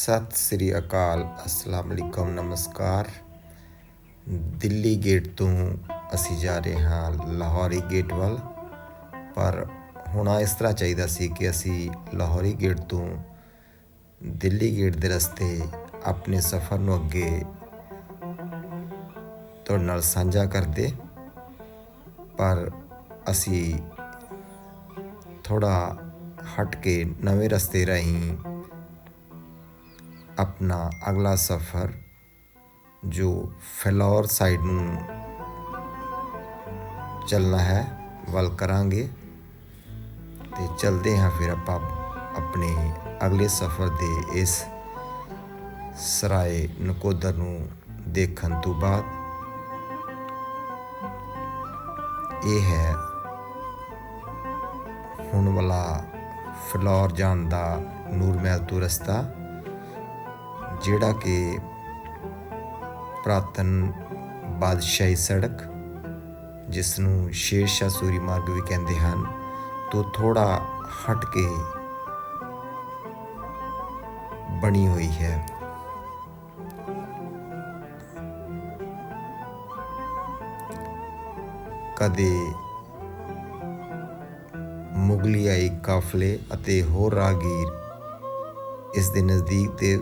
ਸਤਿ ਸ੍ਰੀ ਅਕਾਲ ਅਸਲਾਮ ਅਲੈਕਮ ਨਮਸਕਾਰ। ਦਿੱਲੀ ਗੇਟ ਤੋਂ ਅਸੀਂ ਜਾ ਰਹੇ ਹਾਂ ਲਾਹੌਰੀ ਗੇਟ ਵੱਲ। ਪਰ ਹੋਣਾ ਇਸ ਤਰ੍ਹਾਂ ਚਾਹੀਦਾ ਸੀ ਕਿ ਅਸੀਂ ਲਾਹੌਰੀ ਗੇਟ ਤੋਂ ਦਿੱਲੀ ਗੇਟ ਦੇ ਰਸਤੇ ਆਪਣੇ ਸਫ਼ਰ ਨੂੰ ਅੱਗੇ ਤੁਹਾਡੇ ਨਾਲ ਸਾਂਝਾ ਕਰਦੇ ਪਰ ਅਸੀਂ ਥੋੜਾ ਹਟ ਕੇ ਨਵੇਂ ਰਸਤੇ ਰਾਹੀਂ ਆਪਣਾ ਅਗਲਾ ਸਫ਼ਰ ਜੋ ਫਲੋਰ ਸਾਈਡ ਨੂੰ ਚੱਲਣਾ ਹੈ, ਵੱਲ ਕਰਾਂਗੇ ਤੇ ਚਲਦੇ ਹਾਂ ਫਿਰ ਆਪਾਂ ਆਪਣੇ ਅਗਲੇ ਸਫ਼ਰ ਦੇ ਇਸ ਸਰਾਏ ਨਕੋਦਰ ਨੂੰ ਦੇਖਣ ਤੋਂ ਬਾਅਦ। ਇਹ ਹੈ ਹੁਣ ਵਾਲਾ ਫਲੋਰ ਜਾਣ ਦਾ ਨੂਰ ਮਹਿਲ ਤੋਂ ਰਸਤਾ। ਜਿਹੜਾ ਕਿ ਪ੍ਰਾਤਨ ਬਾਦਸ਼ਾਹੀ ਸੜਕ, ਜਿਸ ਨੂੰ ਸ਼ੇਰ ਸ਼ਾਹ ਸੂਰੀ ਮਾਰਗ ਵੀ ਕਹਿੰਦੇ ਹਨ, ਤੋਂ ਥੋੜਾ ਹਟ ਕੇ ਬਣੀ ਹੋਈ ਹੈ। ਕਦੇ ਮੁਗਲੀਆਈ ਕਾਫਲੇ ਅਤੇ ਹੋਰ ਰਾਗੀਰ ਇਸ ਦੇ ਨਜ਼ਦੀਕ ਤੇ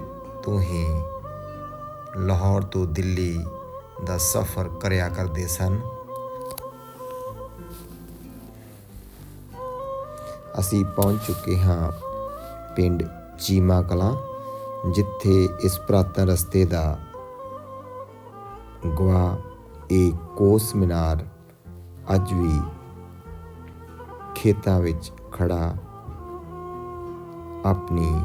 ਤੋਂ ਹੀ ਲਾਹੌਰ ਤੋਂ ਦਿੱਲੀ ਦਾ ਸਫ਼ਰ ਕਰਿਆ ਕਰਦੇ ਸਨ। ਅਸੀਂ ਪਹੁੰਚ ਚੁੱਕੇ ਹਾਂ ਪਿੰਡ ਚੀਮਾ ਕਲਾਂ, ਜਿੱਥੇ ਇਸ ਪ੍ਰਾਤਨ ਰਸਤੇ ਦਾ ਗਵਾ ਇਹ ਕੋਸ ਮੀਨਾਰ ਅੱਜ ਵੀ ਖੇਤਾਂ ਵਿੱਚ ਖੜਾ ਆਪਣੀ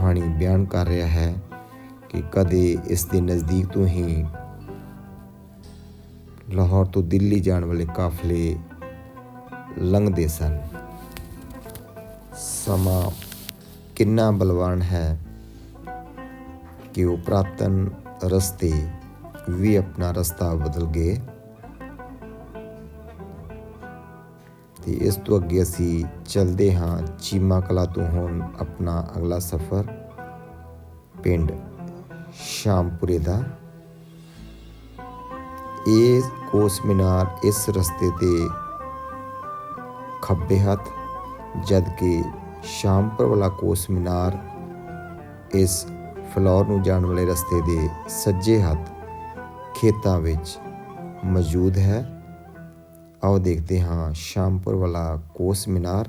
ਕਹਾਣੀ ਬਿਆਨ ਕਰ ਰਿਹਾ ਹੈ ਕਿ ਕਦੇ ਇਸ ਦੇ ਨਜ਼ਦੀਕ ਤੋਂ ਹੀ ਲਾਹੌਰ ਤੋਂ ਦਿੱਲੀ ਜਾਣ ਵਾਲੇ ਕਾਫਲੇ ਲੰਘਦੇ ਸਨ। ਸਮਾਂ ਕਿੰਨਾ ਬਲਵਾਨ ਹੈ ਕਿ ਉਹ ਪ੍ਰਾਤਨ ਰਸਤੇ ਵੀ ਆਪਣਾ ਰਸਤਾ ਬਦਲ ਗਏ। ਤੇ ਇਸ ਤੋਂ ਅੱਗੇ ਅਸੀਂ ਚੱਲਦੇ ਹਾਂ ਚੀਮਾ ਕਲਾ ਤੋਂ ਹੁਣ ਆਪਣਾ ਅਗਲਾ ਸਫ਼ਰ ਪਿੰਡ ਸ਼ਾਮਪੁਰੇ ਦਾ। ਇਹ ਕੋਸ ਮੀਨਾਰ ਇਸ ਰਸਤੇ ਤੇ ਖੱਬੇ ਹੱਥ ਜਦ ਕਿ ਸ਼ਾਮਪੁਰ ਵਾਲਾ ਕੋਸ ਮੀਨਾਰ ਇਸ ਫਲੋਰ ਨੂੰ ਜਾਣ ਵਾਲੇ ਰਸਤੇ ਦੇ ਸੱਜੇ ਹੱਥ ਖੇਤਾਂ ਵਿੱਚ ਮੌਜੂਦ ਹੈ। आओ देखते हैं ਸ਼ਾਮਪੁਰ ਵਾਲਾ ਕੋਸ ਮਿਨਾਰ।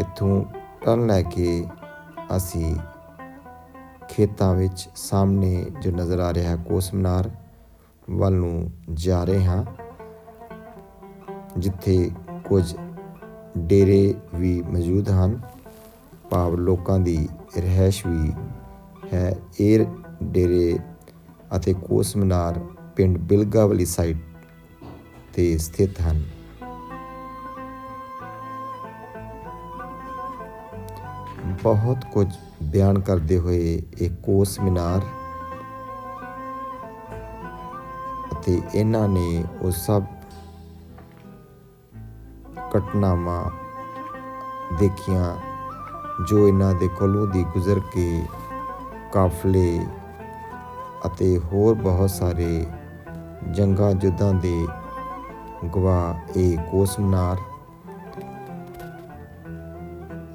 ਇੱਥੋਂ ਟਰਨ ਲੈ ਕੇ ਅਸੀਂ ਖੇਤਾਂ ਵਿੱਚ ਸਾਹਮਣੇ ਜੋ ਨਜ਼ਰ ਆ ਰਿਹਾ ਹੈ ਕੋਸ ਮਿਨਾਰ ਵੱਲ ਨੂੰ ਜਾ ਰਹੇ ਹਾਂ, ਜਿੱਥੇ ਕੁਝ ਡੇਰੇ ਵੀ ਮੌਜੂਦ ਹਨ। ਭਾਵ ਲੋਕਾਂ ਦੀ ਰਹਿائش ਵੀ ਹੈ। ਇਹ ਡੇਰੇ ਅਤੇ ਕੋਸ ਪਿੰਡ ਬਿਲਗਾ ਵਾਲੀ ਸਾਈਡ ਤੇ ਸਥਿਤ ਹਨ। ਬਹੁਤ ਕੁਝ ਬਿਆਨ ਕਰਦੇ ਹੋਏ ਇਹ ਕੋਸ ਮਿਨਾਰ ਅਤੇ ਇਹਨਾਂ ਨੇ ਉਹ ਸਭ ਘਟਨਾਵਾਂ ਦੇਖੀਆਂ ਜੋ ਇਹਨਾਂ ਦੇ ਕੋਲੋਂ ਦੀ ਗੁਜ਼ਰ ਕੇ ਕਾਫਲੇ ਅਤੇ ਹੋਰ ਬਹੁਤ ਸਾਰੇ ਜੰਗਾਂ ਜੁੱਦਾਂ ਦੇ ਗਵਾਹ ਇਹ ਕੋਸ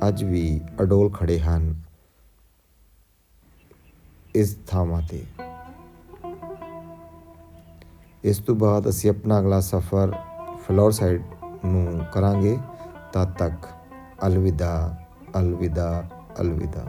ਅੱਜ ਵੀ ਅਡੋਲ ਖੜੇ ਹਨ ਇਸ ਥਾਵਾਂ ਤੇ। ਇਸ ਤੋਂ ਬਾਅਦ ਅਸੀਂ ਆਪਣਾ ਅਗਲਾ ਸਫ਼ਰ ਫਲੋਰ ਸਾਈਡ ਨੂੰ ਕਰਾਂਗੇ। ਤਦ ਤੱਕ ਅਲਵਿਦਾ ਅਲਵਿਦਾ ਅਲਵਿਦਾ।